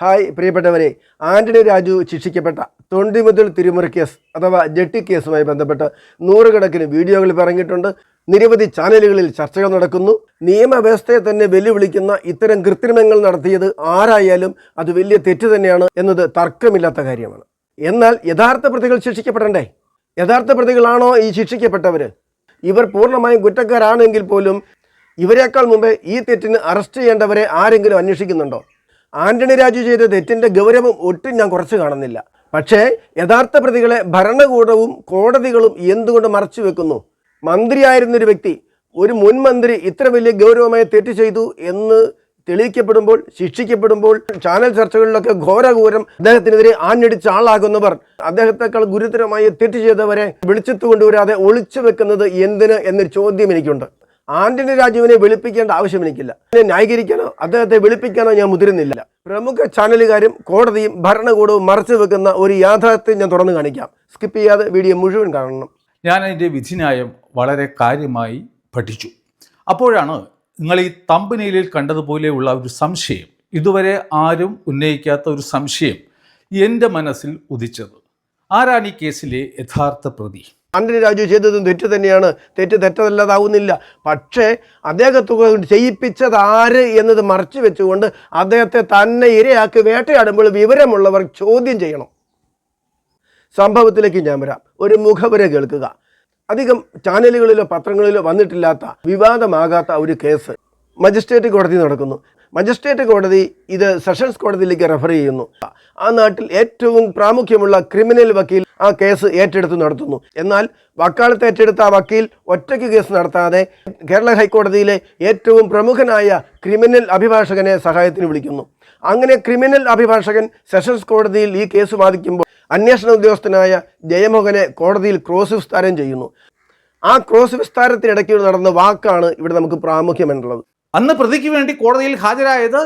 Hi പ്രിയപ്പെട്ടവരെ ആന്റണി രാജു ശിക്ഷിക്കപ്പെട്ട തൊണ്ടി മുതൽ തിരുമുറി കേസ് അഥവാ ജട്ടി കേസുമായി ബന്ധപ്പെട്ട് നൂറുകണക്കിന് വീഡിയോകൾ പറഞ്ഞിട്ടുണ്ട് നിരവധി ചാനലുകളിൽ ചർച്ചകൾ നടക്കുന്നു. നിയമവ്യവസ്ഥയെ തന്നെ വെല്ലുവിളിക്കുന്ന ഇത്തരം കൃത്രിമങ്ങൾ നടത്തിയത് ആരായാലും അത് വലിയ തെറ്റ് തന്നെയാണ് എന്നത് തർക്കമില്ലാത്ത കാര്യമാണ്. എന്നാൽ യഥാർത്ഥ പ്രതികൾ ശിക്ഷിക്കപ്പെടണ്ടേ? യഥാർത്ഥ പ്രതികളാണോ ഈ ശിക്ഷിക്കപ്പെട്ടവർ ഇവർ പൂർണമായും കുറ്റക്കാരാണെങ്കിൽ പോലും ഇവരെക്കാൾ മുമ്പേ ഈ തെറ്റിന് അറസ്റ്റ് ചെയ്യേണ്ടവരെ ആരെങ്കിലും അന്വേഷിക്കുന്നുണ്ടോ? ആന്റണി രാജു ചെയ്ത തെറ്റിന്റെ ഗൗരവം ഒട്ടും ഞാൻ കുറച്ച് കാണുന്നില്ല. പക്ഷേ യഥാർത്ഥ പ്രതികളെ ഭരണകൂടവും കോടതികളും എന്തുകൊണ്ട് മറച്ചു വെക്കുന്നു? മന്ത്രിയായിരുന്നൊരു വ്യക്തി ഒരു മുൻ മന്ത്രി ഇത്ര വലിയ ഗൗരവമായ തെറ്റ് ചെയ്തു എന്ന് തെളിയിക്കപ്പെടുമ്പോൾ ശിക്ഷിക്കപ്പെടുമ്പോൾ ചാനൽ ചർച്ചകളിലൊക്കെ ഘോരഘോരം അദ്ദേഹത്തിനെതിരെ ആഞ്ഞടിച്ച ആളാകുന്നവർ അദ്ദേഹത്തെക്കാൾ ഗുരുതരമായി തെറ്റ് ചെയ്തവരെ വെളിച്ചത്ത് കൊണ്ടുവരാതെ ഒളിച്ചു വെക്കുന്നത് എന്തിന് എന്നൊരു ചോദ്യം എനിക്കുണ്ട്. ആന്റണി രാജുവിനെ വെളുപ്പിക്കേണ്ട ആവശ്യം എനിക്കില്ല അതിനെ ന്യായീകരിക്കാനോ അദ്ദേഹത്തെ വെളുപ്പിക്കാനോ ഞാൻ മുതിരുന്നില്ല. പ്രമുഖ ചാനലുകാരും കോടതിയും ഭരണകൂടവും മറച്ചു വെക്കുന്ന ഒരു യാഥാർത്ഥ്യം ഞാൻ തുറന്നു കാണിക്കാം. സ്കിപ്പ് ചെയ്യാതെ വീഡിയോ മുഴുവൻ കാണണം. ഞാൻ അതിന്റെ വിധിന്യായം വളരെ കാര്യമായി പഠിച്ചു. അപ്പോഴാണ് നിങ്ങൾ ഈ തമ്പനിയിൽ കണ്ടതുപോലെയുള്ള ഒരു സംശയം ഇതുവരെ ആരും ഉന്നയിക്കാത്ത ഒരു സംശയം എന്റെ മനസ്സിൽ ഉദിച്ചത്. ആരാണ് ഈ കേസിലെ യഥാർത്ഥ പ്രതി? ആന്റണി രാജു ചെയ്തതും തെറ്റ് തന്നെയാണ്. തെറ്റ് തെറ്റതല്ലാതാവുന്നില്ല. പക്ഷേ അദ്ദേഹത്തെ ചെയ്യിപ്പിച്ചത് ആര് എന്നത് മറച്ചു വെച്ചുകൊണ്ട് അദ്ദേഹത്തെ തന്നെ ഇരയാക്കി വേട്ടയാടുമ്പോൾ വിവരമുള്ളവർ ചോദ്യം ചെയ്യണം. സംഭവത്തിലേക്ക് ഞാൻ വരാം. ഒരു മുഖവര കേൾക്കുക. അധികം ചാനലുകളിലോ പത്രങ്ങളിലോ വന്നിട്ടില്ലാത്ത വിവാദമാകാത്ത ഒരു കേസ് മജിസ്ട്രേറ്റ് കോടതി നടക്കുന്നു. മജിസ്ട്രേറ്റ് കോടതി ഇത് സെഷൻസ് കോടതിയിലേക്ക് റെഫർ ചെയ്യുന്നു. ആ നാട്ടിൽ ഏറ്റവും പ്രാമുഖ്യമുള്ള ക്രിമിനൽ വക്കീൽ ആ കേസ് ഏറ്റെടുത്ത് നടത്തുന്നു. എന്നാൽ വക്കാലത്ത് ഏറ്റെടുത്ത ആ വക്കീൽ ഒറ്റയ്ക്ക് കേസ് നടത്താതെ കേരള ഹൈക്കോടതിയിലെ ഏറ്റവും പ്രമുഖനായ ക്രിമിനൽ അഭിഭാഷകനെ സഹായത്തിന് വിളിക്കുന്നു. അങ്ങനെ ക്രിമിനൽ അഭിഭാഷകൻ സെഷൻസ് കോടതിയിൽ ഈ കേസ് ബാധിക്കുമ്പോൾ അന്വേഷണ ഉദ്യോഗസ്ഥനായ ജയമോഹനെ കോടതിയിൽ ക്രോസ് വിസ്താരം ചെയ്യുന്നു. ആ ക്രോസ് വിസ്താരത്തിനിടയ്ക്ക് നടന്ന വാക്കാണ് ഇവിടെ നമുക്ക് പ്രാമുഖ്യമെന്നുള്ളത് അന്ന് പ്രതിക്ക് വേണ്ടി കോടതിയിൽ ഹാജരായത്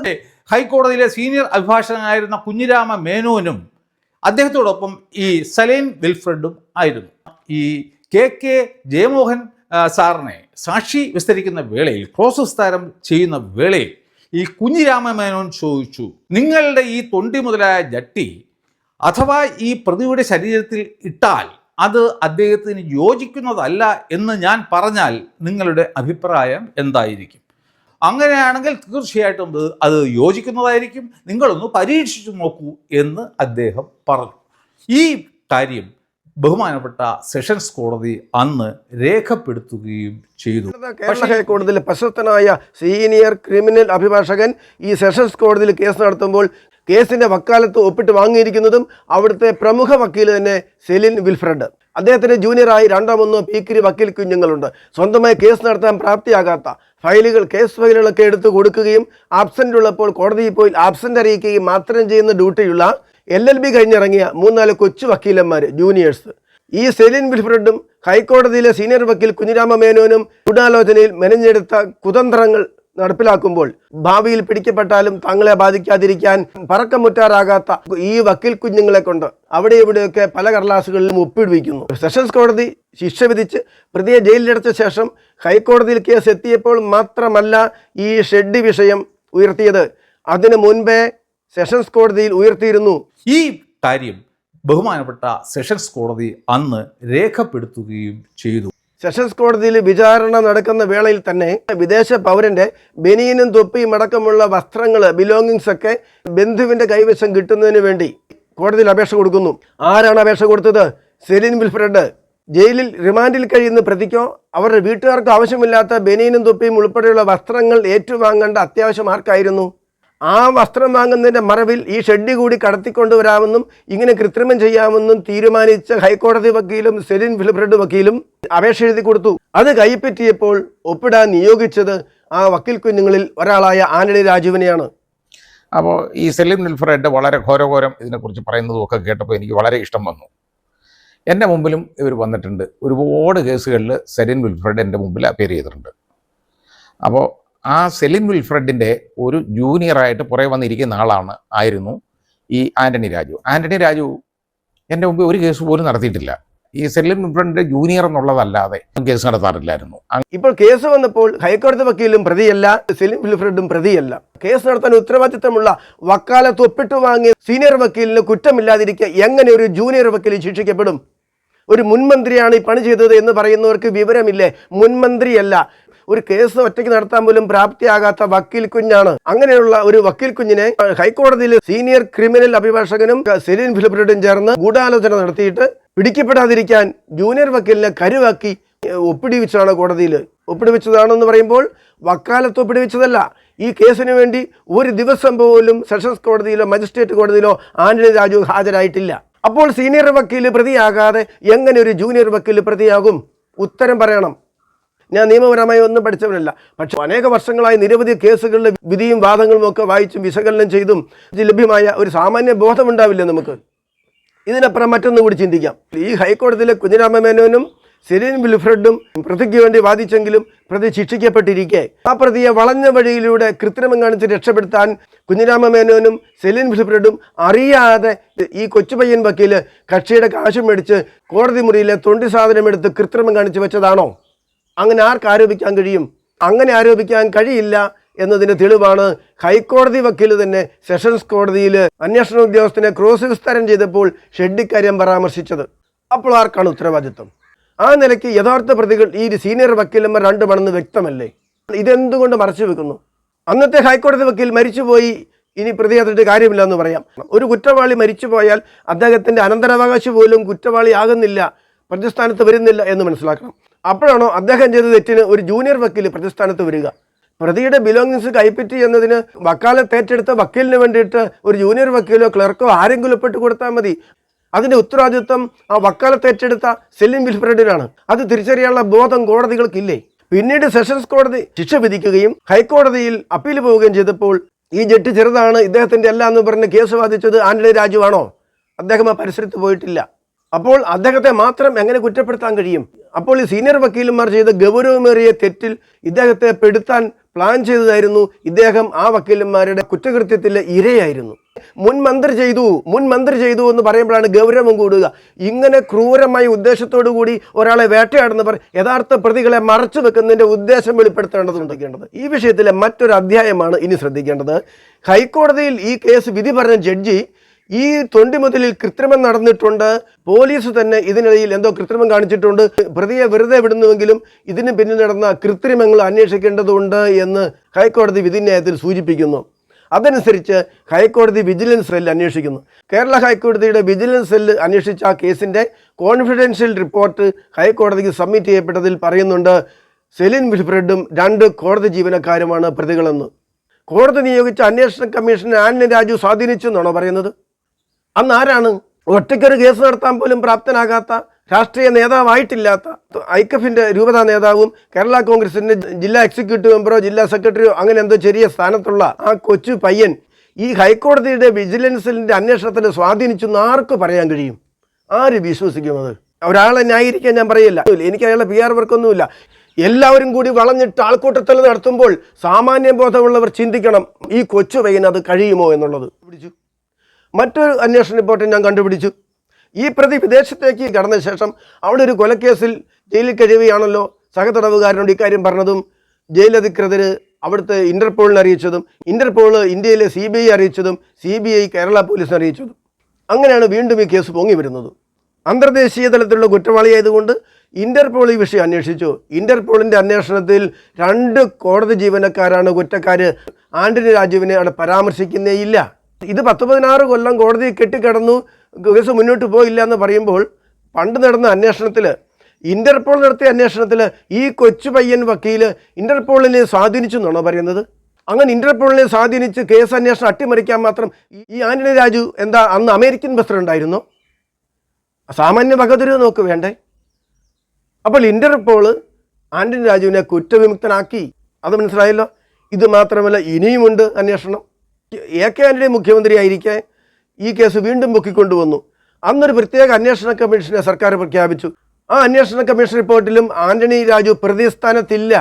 ഹൈക്കോടതിയിലെ സീനിയർ അഭിഭാഷകനായിരുന്ന കുഞ്ഞിരാമ മേനോനും അദ്ദേഹത്തോടൊപ്പം ഈ സലീം വിൽഫ്രഡും ആയിരുന്നു. ഈ കെ കെ ജയമോഹൻ സാറിനെ സാക്ഷി വിസ്തരിക്കുന്ന വേളയിൽ ക്രോസ് വിസ്താരം ചെയ്യുന്ന വേളയിൽ ഈ കുഞ്ഞിരാമ മേനോൻ ചോദിച്ചു നിങ്ങളുടെ ഈ തൊണ്ടി മുതലായ ജട്ടി അഥവാ ഈ പ്രതിയുടെ ശരീരത്തിൽ ഇട്ടാൽ അത് അദ്ദേഹത്തിന് യോജിക്കുന്നതല്ല എന്ന് ഞാൻ പറഞ്ഞാൽ നിങ്ങളുടെ അഭിപ്രായം എന്തായിരിക്കും? അങ്ങനെയാണെങ്കിൽ തീർച്ചയായിട്ടും അത് യോജിക്കുന്നതായിരിക്കും. നിങ്ങളൊന്ന് പരീക്ഷിച്ചു നോക്കൂ എന്ന് അദ്ദേഹം പറഞ്ഞു. ഈ കാര്യം ബഹുമാനപ്പെട്ട സെഷൻസ് കോടതി അന്ന് രേഖപ്പെടുത്തുകയും ചെയ്തു. കേരള ഹൈക്കോടതിയിലെ പ്രശസ്തനായ സീനിയർ ക്രിമിനൽ അഭിഭാഷകൻ ഈ സെഷൻസ് കോടതിയിൽ കേസ് നടത്തുമ്പോൾ കേസിന്റെ വക്കാലത്ത് ഒപ്പിട്ട് വാങ്ങിയിരിക്കുന്നതും അവിടുത്തെ പ്രമുഖ വക്കീൽ തന്നെ സെലിൻ വിൽഫ്രഡ്. അദ്ദേഹത്തിന് ജൂനിയറായി രണ്ടോ മൂന്നോ പീക്കിരി വക്കീൽ കുഞ്ഞുങ്ങളുണ്ട്. സ്വന്തമായി കേസ് നടത്താൻ പ്രാപ്തിയാകാത്ത ഫയലുകൾ കേസ് ഫയലുകളൊക്കെ എടുത്ത് കൊടുക്കുകയും ആബ്സെന്റ് ഉള്ളപ്പോൾ കോടതിയിൽ പോയി ആബ്സെന്റ് അറിയിക്കുകയും മാത്രം ചെയ്യുന്ന ഡ്യൂട്ടിയുള്ള എൽ എൽ ബി കഴിഞ്ഞിറങ്ങിയ മൂന്നാൽ കൊച്ചു വക്കീലന്മാർ ജൂനിയേഴ്സ്. ഈ സെലിൻ വിൽഫ്രഡും ഹൈക്കോടതിയിലെ സീനിയർ വക്കീൽ കുഞ്ഞിരാമ മേനോനും ഗൂഢാലോചനയിൽ മെനഞ്ഞെടുത്ത കുതന്ത്രങ്ങൾ നടപ്പിലാക്കുമ്പോൾ ഭാവിയിൽ പിടിക്കപ്പെട്ടാലും തങ്ങളെ ബാധിക്കാതിരിക്കാൻ പറക്കമുറ്റാറാകാത്ത ഈ വക്കീൽ കുഞ്ഞുങ്ങളെ കൊണ്ട് അവിടെ ഇവിടെയൊക്കെ പല കടലാസുകളിലും ഒപ്പിടുവിക്കുന്നു. സെഷൻസ് കോടതി ശിക്ഷ വിധിച്ച് പ്രതിയെ ജയിലിലടച്ച ശേഷം ഹൈക്കോടതിയിൽ കേസ് എത്തിയപ്പോൾ മാത്രമല്ല ഈ ഷെഡ് വിഷയം ഉയർത്തിയത്. അതിനു മുൻപേ സെഷൻസ് കോടതിയിൽ ഉയർത്തിയിരുന്നു. ഈ കാര്യം ബഹുമാനപ്പെട്ട സെഷൻസ് കോടതി അന്ന് രേഖപ്പെടുത്തുകയും ചെയ്തു. സെഷൻസ് കോടതിയിൽ വിചാരണ നടക്കുന്ന വേളയിൽ തന്നെ വിദേശ പൗരന്റെ ബനിയനും തൊപ്പിയും അടക്കമുള്ള വസ്ത്രങ്ങൾ ബിലോങ്ങിങ്സ് ഒക്കെ ബന്ധുവിന്റെ കൈവശം കിട്ടുന്നതിന് വേണ്ടി കോടതിയിൽ അപേക്ഷ കൊടുക്കുന്നു. ആരാണ് അപേക്ഷ കൊടുത്തത്? സെലിൻ വിൽഫ്രഡ്. ജയിലിൽ റിമാൻഡിൽ കഴിയുന്ന പ്രതിക്കോ? അവരുടെ വീട്ടുകാർക്കോ ആവശ്യമില്ലാത്ത ബനിയനും തൊപ്പിയും ഉൾപ്പെടെയുള്ള വസ്ത്രങ്ങൾ ഏറ്റുവാങ്ങേണ്ട അത്യാവശ്യം ആർക്കായിരുന്നു? ആ വസ്ത്രം വാങ്ങുന്നതിന്റെ മറവിൽ ഈ ഷെഡ് കൂടി കടത്തിക്കൊണ്ടുവരാമെന്നും ഇങ്ങനെ കൃത്രിമം ചെയ്യാമെന്നും തീരുമാനിച്ച ഹൈക്കോടതി വക്കീലും സെലിൻ വിൽഫ്രഡ് വക്കീലും അപേക്ഷ എഴുതി കൊടുത്തു. അത് കൈപ്പറ്റിയപ്പോൾ ഒപ്പിടാൻ നിയോഗിച്ചത് ആ വക്കീൽ കുഞ്ഞുങ്ങളിൽ ഒരാളായ ആന്റണി രാജുവിനെയാണ്. അപ്പോൾ ഈ സെലിം നിൽഫ്രഡ് വളരെ ഘോരഘോരം ഇതിനെക്കുറിച്ച് പറയുന്നതും ഒക്കെ കേട്ടപ്പോൾ എനിക്ക് വളരെ ഇഷ്ടം വന്നു. എന്റെ മുമ്പിലും ഇവർ വന്നിട്ടുണ്ട്. ഒരുപാട് കേസുകളിൽ സെലിൻ വിൽഫ്രഡ് എന്റെ മുമ്പിൽ അപ്പിയർ ചെയ്തിട്ടുണ്ട്. അപ്പോൾ ആ സെലിൻ വിൽഫ്രഡിന്റെ ഒരു ജൂനിയറായിട്ട് പുറകെ വന്നിരിക്കുന്ന ആളാണ് ആയിരുന്നു ഈ ആന്റണി രാജു. ആന്റണി രാജു എന്റെ മുമ്പ് ഒരു കേസ് പോലും നടത്തിയിട്ടില്ല. ഈ സെല്ലിൻ വിൽഫ്രഡിന്റെ ജൂനിയർ എന്നുള്ളതല്ലാതെ കേസ് നടത്താറില്ലായിരുന്നു. ഇപ്പോൾ കേസ് വന്നപ്പോൾ ഹൈക്കോടതി വക്കീലും പ്രതിയല്ല സെലിൻ വിൽഫ്രഡും പ്രതിയല്ല. കേസ് നടത്താൻ ഉത്തരവാദിത്തമുള്ള വക്കാലത്ത് ഒപ്പിട്ട് വാങ്ങിയ സീനിയർ വക്കീലിന് കുറ്റമില്ലാതിരിക്കുക എങ്ങനെ ഒരു ജൂനിയർ വക്കീൽ ശിക്ഷിക്കപ്പെടും? ഒരു മുൻമന്ത്രിയാണ് ഈ പണി ചെയ്തത് എന്ന് പറയുന്നവർക്ക് വിവരമില്ലേ? മുൻമന്ത്രിയല്ല ഒരു കേസ് ഒറ്റയ്ക്ക് നടത്താൻ പോലും പ്രാപ്തിയാകാത്ത വക്കീൽ കുഞ്ഞാണ്. അങ്ങനെയുള്ള ഒരു വക്കീൽ കുഞ്ഞിനെ ഹൈക്കോടതിയിൽ സീനിയർ ക്രിമിനൽ അഭിഭാഷകനും സെലിൻ ഫിലിപ്പിനോടും ചേർന്ന് ഗൂഢാലോചന നടത്തിയിട്ട് പിടിക്കപ്പെടാതിരിക്കാൻ ജൂനിയർ വക്കീലിനെ കരുവാക്കി ഒപ്പിടിവിച്ചാണ് കോടതിയിൽ. ഒപ്പിടിവിച്ചതാണെന്ന് പറയുമ്പോൾ വക്കാലത്ത് ഒപ്പിടിവിച്ചതല്ല. ഈ കേസിന് വേണ്ടി ഒരു ദിവസം പോലും സെഷൻസ് കോടതിയിലോ മജിസ്ട്രേറ്റ് കോടതിയിലോ ആന്റണി രാജു ഹാജരായിട്ടില്ല. അപ്പോൾ സീനിയർ വക്കീൽ പ്രതിയാകാതെ എങ്ങനെ ഒരു ജൂനിയർ വക്കീൽ പ്രതിയാകും? ഉത്തരം പറയണം. ഞാൻ നിയമപരമായി ഒന്നും പഠിച്ചവനല്ല. പക്ഷെ അനേക വർഷങ്ങളായി നിരവധി കേസുകളിലെ വിധിയും വാദങ്ങളും ഒക്കെ വായിച്ചും വിശകലനം ചെയ്തും ലഭ്യമായ ഒരു സാമാന്യ ബോധമുണ്ടാവില്ല നമുക്ക്? ഇതിനപ്പുറം മറ്റൊന്നും കൂടി ചിന്തിക്കാം. ഈ ഹൈക്കോടതിയിലെ കുഞ്ഞിരാമ മേനോനും സെലീൻ വിൽഫ്രഡും പ്രതിക്ക് വേണ്ടി വാദിച്ചെങ്കിലും പ്രതി ശിക്ഷിക്കപ്പെട്ടിരിക്കെ. ആ പ്രതിയെ വളഞ്ഞ വഴിയിലൂടെ കൃത്രിമം കാണിച്ച് രക്ഷപ്പെടുത്താൻ കുഞ്ഞിരാമ മേനോനും സെലീൻ വിൽഫ്രഡും അറിയാതെ ഈ കൊച്ചുപയ്യൻ വക്കീൽ കക്ഷിയുടെ കാശും മേടിച്ച് കോടതി മുറിയിലെ തൊണ്ടി സാധനം എടുത്ത് കൃത്രിമം കാണിച്ച് വെച്ചതാണോ? അങ്ങനെ ആർക്ക് ആരോപിക്കാൻ കഴിയും? അങ്ങനെ ആരോപിക്കാൻ കഴിയില്ല എന്നതിന്റെ തെളിവാണ് ഹൈക്കോടതി വക്കീൽ തന്നെ സെഷൻസ് കോടതിയിൽ അന്വേഷണ ഉദ്യോഗസ്ഥനെ ക്രോസ് വിസ്താരം ചെയ്തപ്പോൾ ഷെഡിക്കാര്യം പരാമർശിച്ചത്. അപ്പോൾ ആർക്കാണ് ഉത്തരവാദിത്വം? ആ നിലയ്ക്ക് യഥാർത്ഥ പ്രതികൾ ഈ സീനിയർ വക്കീലന്മാർ രണ്ടുമാണെന്ന് വ്യക്തമല്ലേ? ഇതെന്തുകൊണ്ട് മറച്ചു വെക്കുന്നു? അന്നത്തെ ഹൈക്കോടതി വക്കീൽ മരിച്ചുപോയി ഇനി പ്രതി അതിന്റെ കാര്യമില്ല എന്ന് പറയാം. ഒരു കുറ്റവാളി മരിച്ചുപോയാൽ അദ്ദേഹത്തിന്റെ അനന്തരാവകാശം പോലും കുറ്റവാളിയാകുന്നില്ല പ്രതിസ്ഥാനത്ത് വരുന്നില്ല എന്ന് മനസ്സിലാക്കണം. അപ്പോഴാണോ അദ്ദേഹം ചെയ്ത തെറ്റിന് ഒരു ജൂനിയർ വക്കീൽ പ്രതിസ്ഥാനത്ത് വരിക? പ്രതിയുടെ ബിലോങ്ങിങ്സ് കൈപ്പറ്റി എന്നതിന് വക്കാലത്ത് തേറ്റെടുത്ത വക്കീലിന് വേണ്ടിയിട്ട് ഒരു ജൂനിയർ വക്കീലോ ക്ലർക്കോ ആരെങ്കിലും ഒപ്പിട്ട് കൊടുത്താൽ മതി. അതിന്റെ ഉത്തരവാദിത്വം ആ വക്കാലത്ത് ഏറ്റെടുത്ത സെല്ലിൻ വിൽഫ്രഡിനാണ്. അത് തിരിച്ചറിയാനുള്ള ബോധം കോടതികൾക്കില്ലേ? പിന്നീട് സെഷൻസ് കോടതി ശിക്ഷ വിധിക്കുകയും ഹൈക്കോടതിയിൽ അപ്പീൽ പോവുകയും ചെയ്തപ്പോൾ ഈ ജഡ്ജി ചെറുതാണ് ഇദ്ദേഹത്തിന്റെ അല്ല എന്ന് പറഞ്ഞ് കേസ് വാദിച്ചത് ആന്റണി രാജുവാണോ? അദ്ദേഹം ആ പരിസരത്ത് പോയിട്ടില്ല. അപ്പോൾ അദ്ദേഹത്തെ മാത്രം എങ്ങനെ കുറ്റപ്പെടുത്താൻ കഴിയും? അപ്പോൾ ഈ സീനിയർ വക്കീലന്മാർ ചെയ്ത ഗൗരവമേറിയ തെറ്റിൽ ഇദ്ദേഹത്തെ പെടുത്താൻ പ്ലാൻ ചെയ്തതായിരുന്നു. ഇദ്ദേഹം ആ വക്കീലന്മാരുടെ കുറ്റകൃത്യത്തിലെ ഇരയായിരുന്നു. മുൻ മന്ത്രി ചെയ്തു മുൻ മന്ത്രി ചെയ്തു എന്ന് പറയുമ്പോഴാണ് ഗൗരവം കൂടുക. ഇങ്ങനെ ക്രൂരമായ ഉദ്ദേശത്തോടു കൂടി ഒരാളെ വേട്ടയാടുന്നവർ യഥാർത്ഥ പ്രതികളെ മറച്ചു വെക്കുന്നതിന്റെ ഉദ്ദേശം വെളിപ്പെടുത്തേണ്ടതുണ്ടെക്കേണ്ടത് ഈ വിഷയത്തിലെ മറ്റൊരു അധ്യായമാണ് ഇനി ശ്രദ്ധിക്കേണ്ടത്. ഹൈക്കോടതിയിൽ ഈ കേസ് വിധി പറഞ്ഞ ജഡ്ജി ഈ തൊണ്ടിമുതലിൽ കൃത്രിമം നടന്നിട്ടുണ്ട്. പോലീസ് തന്നെ ഇതിനിടയിൽ എന്തോ കൃത്രിമം കാണിച്ചിട്ടുണ്ട്. പ്രതിയെ വെറുതെ വിടുന്നുവെങ്കിലും ഇതിന് പിന്നിൽ നടന്ന കൃത്രിമങ്ങൾ അന്വേഷിക്കേണ്ടതുണ്ട് എന്ന് ഹൈക്കോടതി വിധിന്യായത്തിൽ സൂചിപ്പിക്കുന്നു. അതനുസരിച്ച് ഹൈക്കോടതി വിജിലൻസ് സെല്ല് അന്വേഷിക്കുന്നു. കേരള ഹൈക്കോടതിയുടെ വിജിലൻസ് സെല്ല് അന്വേഷിച്ച ആ കേസിന്റെ കോൺഫിഡൻഷ്യൽ റിപ്പോർട്ട് ഹൈക്കോടതിക്ക് സബ്മിറ്റ് ചെയ്യപ്പെട്ടതിൽ പറയുന്നുണ്ട് സെലിൻ വിൽഫ്രഡും രണ്ട് കോടതി ജീവനക്കാരുമാണ് പ്രതികളെന്ന്. കോടതി നിയോഗിച്ച അന്വേഷണ കമ്മീഷൻ ആന്റണി രാജു സ്വാധീനിച്ചു എന്നാണോ പറയുന്നത്? അന്ന് ആരാണ് ഒറ്റയ്ക്കൊരു കേസ് നടത്താൻ പോലും പ്രാപ്തനാകാത്ത രാഷ്ട്രീയ നേതാവായിട്ടില്ലാത്ത ഐക്കഫിന്റെ രൂപതാ നേതാവും കേരള കോൺഗ്രസിന്റെ ജില്ലാ എക്സിക്യൂട്ടീവ് മെമ്പറോ ജില്ലാ സെക്രട്ടറിയോ അങ്ങനെ എന്തോ ചെറിയ സ്ഥാനത്തുള്ള ആ കൊച്ചു പയ്യൻ ഈ ഹൈക്കോടതിയുടെ വിജിലൻസിന്റെ അന്വേഷണത്തിന് സ്വാധീനിച്ചു എന്ന് ആർക്ക് പറയാൻ കഴിയും. ആര് വിശ്വസിക്കും അത് ഒരാളെ ന്യായീകരിക്കാൻ ഞാൻ പറയില്ല. എനിക്ക് അയാളെ പി ആർ വർക്കൊന്നുമില്ല. എല്ലാവരും കൂടി വളഞ്ഞിട്ട് ആൾക്കൂട്ടത്തിൽ നടത്തുമ്പോൾ സാമാന്യ ബോധമുള്ളവർ ചിന്തിക്കണം ഈ കൊച്ചു പയ്യൻ അത് കഴിയുമോ എന്നുള്ളത്. പിടിച്ചു. മറ്റൊരു അന്വേഷണ റിപ്പോർട്ട് ഞാൻ കണ്ടുപിടിച്ചു. ഈ പ്രതി വിദേശത്തേക്ക് കടന്ന ശേഷം അവിടെ ഒരു കൊലക്കേസിൽ ജയിലിൽ കഴിയുകയാണല്ലോ സഹതടവുകാരനോട് ഇക്കാര്യം പറഞ്ഞതും ജയിലധികൃതർ അവിടുത്തെ ഇന്റർപോളിനെ അറിയിച്ചതും ഇന്റർപോൾ ഇന്ത്യയിലെ സി ബി ഐ അറിയിച്ചതും സി ബി ഐ കേരള പോലീസിനെ അറിയിച്ചതും. അങ്ങനെയാണ് വീണ്ടും ഈ കേസ് പൊങ്ങി വരുന്നത്. അന്തർദേശീയ തലത്തിലുള്ള കുറ്റവാളിയായതുകൊണ്ട് ഇന്റർപോൾ ഈ വിഷയം അന്വേഷിച്ചു. ഇന്റർപോളിന്റെ അന്വേഷണത്തിൽ രണ്ട് കോടതി ജീവനക്കാരാണ് കുറ്റക്കാർ ആന്റണി രാജുവിനെ അവിടെ പരാമർശിക്കുന്നേയില്ല. ഇത് പത്ത് പതിനാറ് കൊല്ലം കോടതി കെട്ടിക്കിടന്നു കേസ് മുന്നോട്ട് പോയില്ല എന്ന് പറയുമ്പോൾ പണ്ട് നടന്ന അന്വേഷണത്തിൽ ഇന്റർപോൾ നടത്തിയ അന്വേഷണത്തിൽ ഈ കൊച്ചു പയ്യൻ വക്കീൽ ഇന്റർപോളിനെ സ്വാധീനിച്ചു എന്നാണോ പറയുന്നത്? അങ്ങനെ ഇന്റർപോളിനെ സ്വാധീനിച്ച് കേസ് അന്വേഷണം അട്ടിമറിക്കാൻ മാത്രം ഈ ആന്റണി രാജു എന്താ അന്ന് അമേരിക്കൻ പ്രസിഡന്റ് ആയിരുന്നോ? സാമാന്യ വകതിരു നോക്ക് വേണ്ടേ? അപ്പോൾ ഇന്റർപോൾ ആന്റണി രാജുവിനെ കുറ്റവിമുക്തനാക്കി. അത് മനസ്സിലായല്ലോ? ഇത് മാത്രമല്ല ഇനിയുമുണ്ട് അന്വേഷണം. എ കെ ആന്റണി മുഖ്യമന്ത്രിയായിരിക്കെ ഈ കേസ് വീണ്ടും പൊക്കിക്കൊണ്ടുവന്നു അന്നൊരു പ്രത്യേക അന്വേഷണ കമ്മീഷനെ സർക്കാർ പ്രഖ്യാപിച്ചു. ആ അന്വേഷണ കമ്മീഷൻ റിപ്പോർട്ടിലും ആന്റണി രാജു പ്രതിസ്ഥാനത്തില്ല.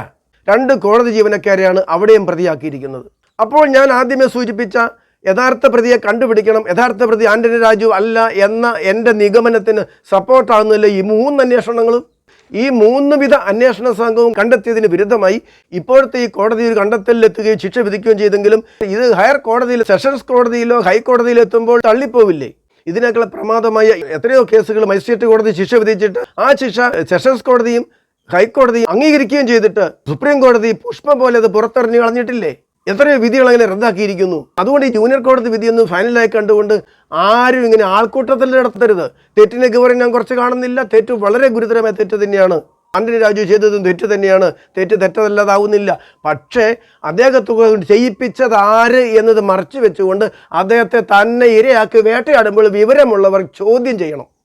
രണ്ട് കോടതി ജീവനക്കാരെയാണ് അവിടെയും പ്രതിയാക്കിയിരിക്കുന്നത്. അപ്പോൾ ഞാൻ ആദ്യമേ സൂചിപ്പിച്ച യഥാർത്ഥ പ്രതിയെ കണ്ടുപിടിക്കണം. യഥാർത്ഥ പ്രതി ആന്റണി രാജു അല്ല എന്ന എന്റെ നിഗമനത്തിന് സപ്പോർട്ടാകുന്നില്ല ഈ മൂന്ന് അന്വേഷണങ്ങളും ഈ മൂന്ന് വിധ അന്വേഷണ സംഘവും കണ്ടെത്തിയതിന് വിരുദ്ധമായി ഇപ്പോഴത്തെ ഈ കോടതി ഒരു കണ്ടെത്തലിലെത്തുകയും ശിക്ഷ വിധിക്കുകയും ചെയ്തെങ്കിലും ഇത് ഹയർ കോടതിയിൽ സെഷൻസ് കോടതിയിലോ ഹൈക്കോടതിയിലോ എത്തുമ്പോൾ തള്ളിപ്പോവില്ലേ? ഇതിനേക്കാൾ പ്രമാദമായ എത്രയോ കേസുകൾ മജിസ്ട്രേറ്റ് കോടതി ശിക്ഷ വിധിച്ചിട്ട് ആ ശിക്ഷ സെഷൻസ് കോടതിയും ഹൈക്കോടതിയും അംഗീകരിക്കുകയും ചെയ്തിട്ട് സുപ്രീം കോടതി പുഷ്പം പോലെ അത് പുറത്തെറിഞ്ഞു കളഞ്ഞിട്ടില്ലേ? എത്രയോ വിധികൾ അങ്ങനെ റദ്ദാക്കിയിരിക്കുന്നു. അതുകൊണ്ട് ഈ ജൂനിയർ കോടതി വിധിയൊന്നും ഫൈനലായി കണ്ടുകൊണ്ട് ആരും ഇങ്ങനെ ആൾക്കൂട്ടത്തിൽ നടത്തരുത്. തെറ്റിനെ ഗൗരവം ഞാൻ കുറച്ച് കാണുന്നില്ല. തെറ്റ് വളരെ ഗുരുതരമായ തെറ്റ് തന്നെയാണ്. ആന്റണി രാജു ചെയ്തതും തെറ്റ് തന്നെയാണ്. തെറ്റ് തെറ്റതല്ലാതാവുന്നില്ല. പക്ഷേ അദ്ദേഹത്തെ ചെയ്യിപ്പിച്ചത് ആര് എന്നത് മറച്ചു വെച്ചുകൊണ്ട് അദ്ദേഹത്തെ തന്നെ ഇരയാക്കി വേട്ടയാടുമ്പോൾ വിവരമുള്ളവർ ചോദ്യം ചെയ്യണം.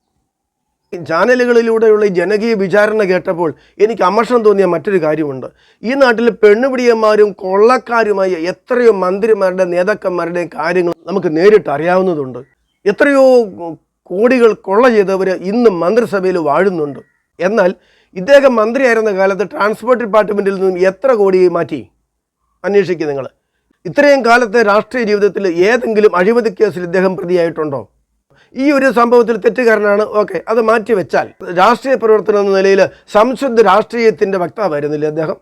ചാനലുകളിലൂടെയുള്ള ഈ ജനകീയ വിചാരണ കേട്ടപ്പോൾ എനിക്ക് അമർഷം തോന്നിയ മറ്റൊരു കാര്യമുണ്ട്. ഈ നാട്ടിൽ പെണ്ണുപിടിയന്മാരും കൊള്ളക്കാരുമായ എത്രയോ മന്ത്രിമാരുടെ നേതാക്കന്മാരുടെയും കാര്യങ്ങൾ നമുക്ക് നേരിട്ട് അറിയാവുന്നതുണ്ട്. എത്രയോ കോടികൾ കൊള്ള ചെയ്തവർ ഇന്ന് മന്ത്രിസഭയിൽ വാഴുന്നുണ്ട്. എന്നാൽ ഇദ്ദേഹം മന്ത്രിയായിരുന്ന കാലത്ത് ട്രാൻസ്പോർട്ട് ഡിപ്പാർട്ട്മെന്റിൽ നിന്നും എത്ര കോടി മാറ്റി? അന്വേഷിക്കുക നിങ്ങൾ ഇത്രയും കാലത്തെ രാഷ്ട്രീയ ജീവിതത്തിൽ ഏതെങ്കിലും അഴിമതി കേസിൽ ഇദ്ദേഹം പ്രതിയായിട്ടുണ്ടോ? ഈ ഒരു സംഭവത്തിൽ തെറ്റുകാരനാണ്. ഓക്കെ അത് മാറ്റിവെച്ചാൽ രാഷ്ട്രീയ പ്രവർത്തനം എന്ന നിലയിൽ സംശുദ്ധ രാഷ്ട്രീയത്തിന്റെ വക്താവായിരുന്നില്ലേ അദ്ദേഹം?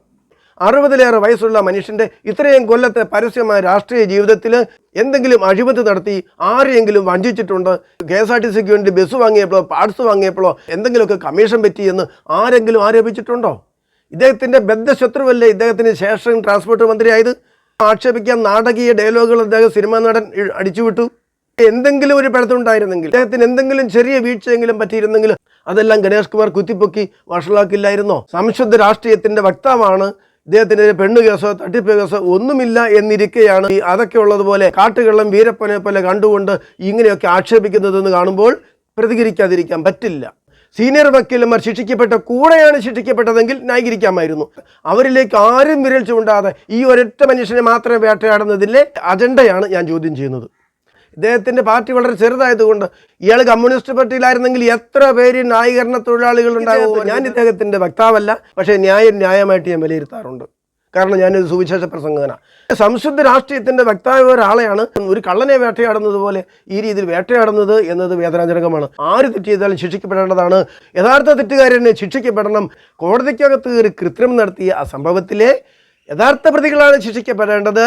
അറുപതിലേറെ വയസ്സുള്ള മനുഷ്യന്റെ ഇത്രയും കൊല്ലത്തെ പരസ്യമായ രാഷ്ട്രീയ ജീവിതത്തിൽ എന്തെങ്കിലും അഴിമതി നടത്തി ആരെയെങ്കിലും വഞ്ചിച്ചിട്ടുണ്ട്? കെ എസ് ആർ ടി സിക്ക് വേണ്ടി ബസ് വാങ്ങിയപ്പോഴോ പാർട്സ് വാങ്ങിയപ്പോഴോ എന്തെങ്കിലുമൊക്കെ കമ്മീഷൻ പറ്റിയെന്ന് ആരെങ്കിലും ആരോപിച്ചിട്ടുണ്ടോ? ഇദ്ദേഹത്തിന്റെ ബദ്ധശത്രുവല്ലേ ഇദ്ദേഹത്തിന് ശേഷം ട്രാൻസ്പോർട്ട് മന്ത്രിയായത്? ആക്ഷേപിക്കാൻ നാടകീയ ഡയലോഗുകൾ അദ്ദേഹം സിനിമാ നടൻ അടിച്ചുവിട്ടു. എന്തെങ്കിലും ഒരു പിഴത്തുണ്ടായിരുന്നെങ്കിൽ അദ്ദേഹത്തിന് എന്തെങ്കിലും ചെറിയ വീഴ്ചയെങ്കിലും പറ്റിയിരുന്നെങ്കിൽ അതെല്ലാം ഗണേഷ് കുമാർ കുത്തിപ്പൊക്കി വഷളാക്കില്ലായിരുന്നോ? സംശുദ്ധ രാഷ്ട്രീയത്തിന്റെ വക്താവാണ് ഇദ്ദേഹത്തിനെതിരെ പെണ്ണു കേസോ തട്ടിപ്പ് കേസോ ഒന്നുമില്ല എന്നിരിക്കെയാണ് ഈ അതൊക്കെ ഉള്ളതുപോലെ കാട്ടുകള്ളം വീരപ്പനെ പോലെ കണ്ടുകൊണ്ട് ഇങ്ങനെയൊക്കെ ആക്ഷേപിക്കുന്നതെന്ന് കാണുമ്പോൾ പ്രതികരിക്കാതിരിക്കാൻ പറ്റില്ല. സീനിയർ വക്കീലന്മാർ ശിക്ഷിക്കപ്പെട്ട കൂടെയാണ് ശിക്ഷിക്കപ്പെട്ടതെങ്കിൽ ന്യായീകരിക്കാമായിരുന്നു. അവരിലേക്ക് ആരും വിരൽ ചൂണ്ടാതെ ഈ ഒരൊറ്റ മനുഷ്യനെ മാത്രമേ വേട്ടയാടുന്നതിലെ അജണ്ടയാണ് ഞാൻ ചോദ്യം ചെയ്യുന്നത്. ഇദ്ദേഹത്തിന്റെ പാർട്ടി വളരെ ചെറുതായതുകൊണ്ട് ഇയാൾ കമ്മ്യൂണിസ്റ്റ് പാർട്ടിയിലായിരുന്നെങ്കിൽ എത്ര പേര് ന്യായീകരണ തൊഴിലാളികൾ ഉണ്ടാകുമോ ഞാൻ ഇദ്ദേഹത്തിന്റെ വക്താവല്ല. പക്ഷേ ന്യായം ന്യായമായിട്ട് ഞാൻ വിലയിരുത്താറുണ്ട്. കാരണം ഞാനൊരു സുവിശേഷ പ്രസംഗന സംശുദ്ധ രാഷ്ട്രീയത്തിന്റെ വക്താവ് ഒരാളെയാണ്. ഒരു കള്ളനെ വേട്ടയാടുന്നത് പോലെ ഈ രീതിയിൽ വേട്ടയാടുന്നത് എന്നത് വേദനാജനകമാണ്. ആര് തെറ്റ് ചെയ്താലും ശിക്ഷിക്കപ്പെടേണ്ടതാണ്. യഥാർത്ഥ തെറ്റുകാരനെ ശിക്ഷിക്കപ്പെടണം. കോടതിക്കകത്ത് കയറി കൃത്രിമം നടത്തിയ ആ സംഭവത്തിലെ യഥാർത്ഥ പ്രതികളാണ് ശിക്ഷിക്കപ്പെടേണ്ടത്.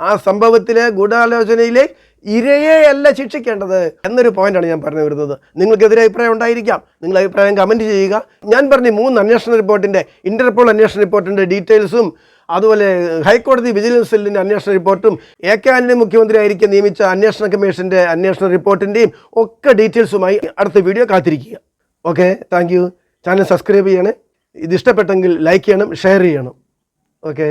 ആ സംഭവത്തിലെ ഗൂഢാലോചനയിലെ ഇരയെയല്ല ശിക്ഷിക്കേണ്ടത് എന്നൊരു പോയിന്റാണ് ഞാൻ പറഞ്ഞു വരുന്നത്. നിങ്ങൾക്കെതിരെ അഭിപ്രായം ഉണ്ടായിരിക്കാം. നിങ്ങൾ അഭിപ്രായം കമന്റ് ചെയ്യുക. ഞാൻ പറഞ്ഞ മൂന്ന് അന്വേഷണ റിപ്പോർട്ടിന്റെ ഇന്റർപോൾ അന്വേഷണ റിപ്പോർട്ടിന്റെ ഡീറ്റെയിൽസും അതുപോലെ ഹൈക്കോടതി വിജിലൻസ് സെല്ലിന്റെ അന്വേഷണ റിപ്പോർട്ടും എ കെ ആന്റണി മുഖ്യമന്ത്രി ആയിരിക്കും നിയമിച്ച അന്വേഷണ കമ്മീഷന്റെ അന്വേഷണ റിപ്പോർട്ടിന്റെയും ഒക്കെ ഡീറ്റെയിൽസുമായി അടുത്ത വീഡിയോ കാത്തിരിക്കുക. ഓക്കെ താങ്ക് ചാനൽ സബ്സ്ക്രൈബ് ചെയ്യണേ. ഇത് ഇഷ്ടപ്പെട്ടെങ്കിൽ ലൈക്ക് ചെയ്യണം ഷെയർ ചെയ്യണം. ഓക്കെ